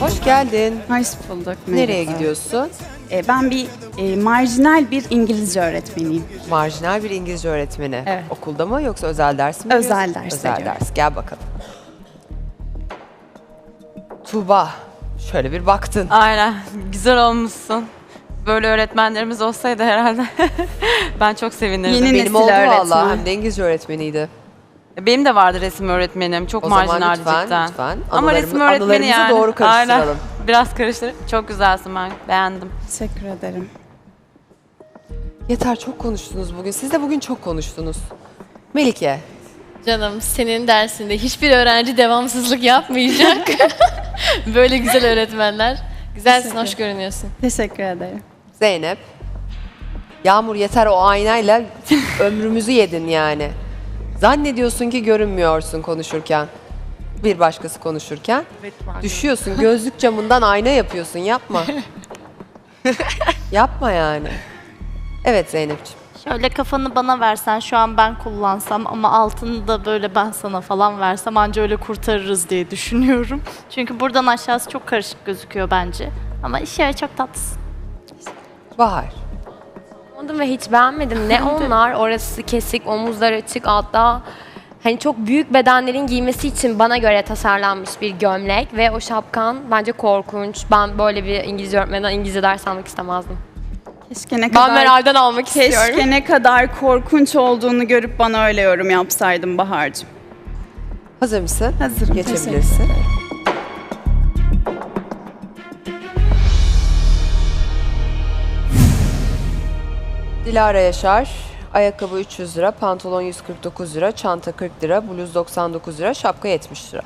Hoş geldin. Hoş bulduk. Nereye merhaba. gidiyorsun? E, ben bir e, marjinal bir İngilizce öğretmeniyim. Marjinal bir İngilizce öğretmeni. Evet. Okulda mı yoksa özel ders mi? Özel ders Özel veriyorum. ders. Gel bakalım. Tuğba. Şöyle bir baktın. Aynen. Güzel olmuşsun. Böyle öğretmenlerimiz olsaydı herhalde ben çok sevinirdim. Yeni Benim nesil oldu öğretmen. valla. Hem de İngilizce öğretmeniydi. Benim de vardı resim öğretmenim. Çok O zaman marjinal lütfen, cidden. lütfen Ama anılarımı- resim öğretmeni anılarımızı yani. doğru karıştıralım. Aynen. Biraz karıştır. Çok güzelsin ben. Beğendim. Teşekkür ederim. Yeter çok konuştunuz bugün. Siz de bugün çok konuştunuz. Melike. Canım senin dersinde hiçbir öğrenci devamsızlık yapmayacak. Böyle güzel öğretmenler. Güzelsin, hoş görünüyorsun. Teşekkür ederim. Zeynep. Yağmur yeter o aynayla ömrümüzü yedin yani. Zannediyorsun ki görünmüyorsun konuşurken. Bir başkası konuşurken. Düşüyorsun gözlük camından ayna yapıyorsun yapma. yapma yani. Evet Zeynep'ciğim. Şöyle kafanı bana versen şu an ben kullansam ama altını da böyle ben sana falan versem anca öyle kurtarırız diye düşünüyorum. Çünkü buradan aşağısı çok karışık gözüküyor bence. Ama işe çok tatlısın. Bahar. Almadım ve hiç beğenmedim. Ne onlar orası kesik, omuzlar açık, altta hani çok büyük bedenlerin giymesi için bana göre tasarlanmış bir gömlek ve o şapkan bence korkunç. Ben böyle bir İngilizce öğretmeninden İngilizce ders almak istemezdim. Keşke ne Ben kadar Meral'den almak istiyorum. keşke ne kadar korkunç olduğunu görüp bana öyle yorum yapsaydın Bahar'cığım. Hazır mısın? Hazırım, Geçebilirsin. Dilara Yaşar. Ayakkabı 300 lira, pantolon 149 lira, çanta 40 lira, bluz 99 lira, şapka 70 lira.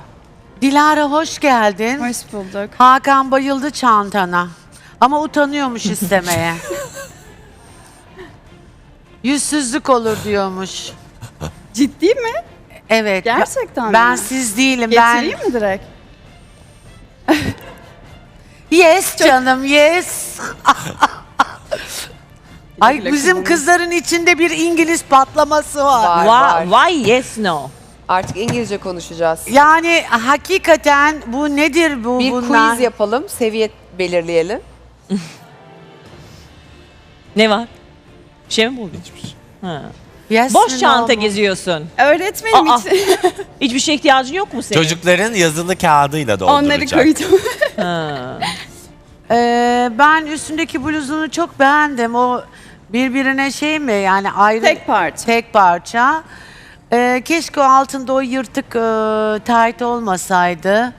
Dilara hoş geldin. Hoş bulduk. Hakan bayıldı çantana. Ama utanıyormuş istemeye. Yüzsüzlük olur diyormuş. Ciddi mi? Evet. Gerçekten mi? Ben siz değilim. Getireyim mi direkt? Ben Yes canım yes. Ay bizim kızların içinde bir İngiliz patlaması var. Var, var. Why yes no? Artık İngilizce konuşacağız. Yani hakikaten bu nedir bu Bir bunlar? quiz yapalım, seviye belirleyelim. Ne var? Bir şey mi buldun? Ha. Yes Boş mi, çanta no mu? geziyorsun. Öğretmenim Aa. için Hiçbir şeye ihtiyacın yok mu senin? Çocukların yazılı kağıdıyla onları dolduracak. koydum. Ha. Ee, ben üstündeki bluzunu çok beğendim. O birbirine şey mi yani ayrı Tek parça. tek parça. Ee, keşke o altında o yırtık e, tight olmasaydı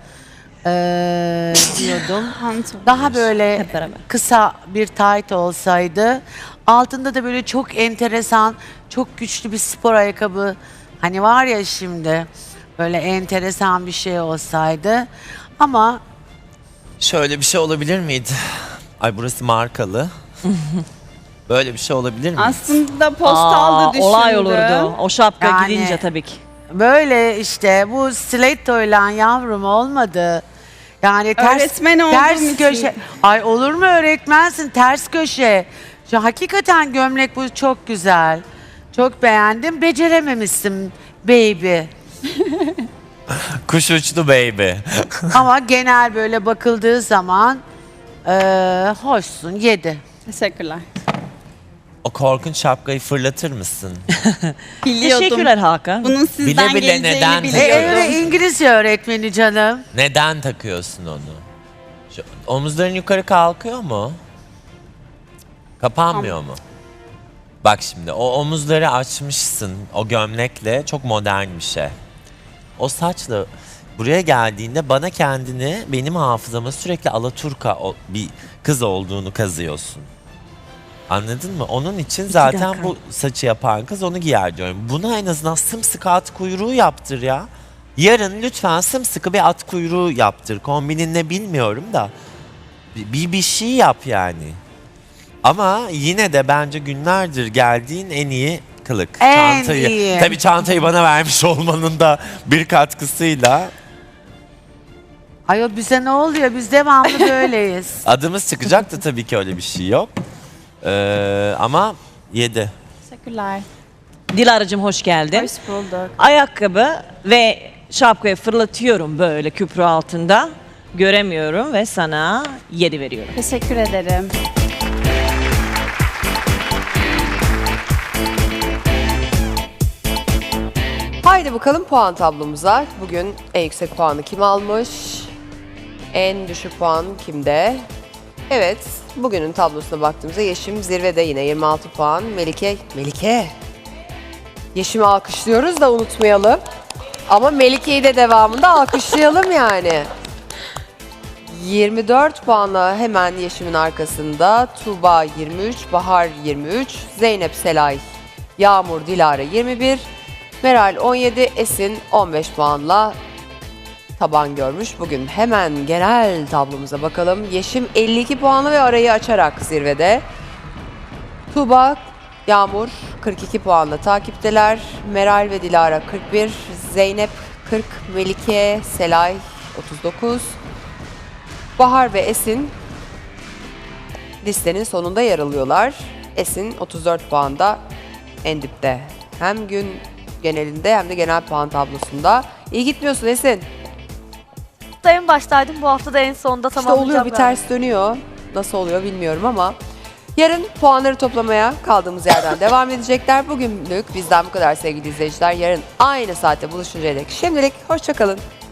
ee, diyordum. Daha böyle Hep beraber. kısa bir tight olsaydı. Altında da böyle çok enteresan, çok güçlü bir spor ayakkabı. Hani var ya şimdi böyle enteresan bir şey olsaydı. Ama Şöyle bir şey olabilir miydi? Ay burası markalı. Böyle bir şey olabilir mi? Aslında postalda Aa, düşündüm. olay olurdu. O şapka Yani- gidince tabii ki. Böyle işte bu stilettoyla yavrum olmadı. Yani ters, Öğretmen olduğum ters için. köşe. Ay olur mu öğretmensin ters köşe. Şu hakikaten gömlek bu çok güzel. Çok beğendim. Becerememişsin baby. Kuş uçtu baby. Ama genel böyle bakıldığı zaman eee hoşsun. Yedi. Teşekkürler. O korkunç şapkayı fırlatır mısın? Biliyordum. Teşekkürler Hakan. Bunun sizden Bile bile geleceğini neden? E, biliyordum. evet, İngilizce öğretmeni canım. Neden takıyorsun onu? Şu, omuzların yukarı kalkıyor mu? Kapanmıyor mu? Bak şimdi o omuzları açmışsın o gömlekle çok modern bir şey. O saçla buraya geldiğinde bana kendini benim hafızama sürekli Alaturka o- bir kız olduğunu kazıyorsun. Anladın mı? Onun için zaten dakika. bu saçı yapan kız onu giyer diyorum. Buna en azından sımsıkı at kuyruğu yaptır ya. Yarın lütfen sımsıkı bir at kuyruğu yaptır. Kombinin ne bilmiyorum da. Bir, bir, şey yap yani. Ama yine de bence günlerdir geldiğin en iyi kılık. En çantayı, iyi. Tabii çantayı bana vermiş olmanın da bir katkısıyla Ayol bize ne oluyor? Biz devamlı böyleyiz. adımız çıkacak da tabii ki öyle bir şey yok. Ee, ama yedi. Teşekkürler. Dilara'cığım hoş geldin. Hoş bulduk. Ayakkabı ve şapkayı fırlatıyorum böyle küprü altında. göremiyorum ve sana 7 veriyorum. Teşekkür ederim. Haydi bakalım puan tablomuza. Bugün en yüksek puanı kim almış? En düşük puan kimde? Evet, bugünün tablosuna baktığımızda Yeşim zirvede yine 26 puan. Melike, Melike. Yeşim'i alkışlıyoruz da unutmayalım. Ama Melike'yi de devamında alkışlayalım yani. 24 puanla hemen Yeşim'in arkasında Tuğba 23, Bahar 23, Zeynep Selay, Yağmur Dilara 21, Meral 17, Esin 15 puanla taban görmüş. Bugün hemen genel tablomuza bakalım. Yeşim 52 puanlı ve arayı açarak zirvede. Tuğba, Yağmur 42 puanla takipteler. Meral ve Dilara 41, Zeynep 40, Melike, Selay 39, Bahar ve Esin listenin sonunda yer alıyorlar. Esin 34 puanda en dipte. Hem gün genelinde hem de genel puan tablosunda. İyi gitmiyorsun Esin. Hafta en baştaydım. Bu hafta da en sonunda İşte tamamlayacağım. oluyor bir yani. ters dönüyor. Nasıl oluyor bilmiyorum ama yarın puanları toplamaya kaldığımız yerden devam edecekler. Bugünlük bizden bu kadar sevgili izleyiciler. Yarın aynı saatte buluşuncaya dek şimdilik hoşçakalın.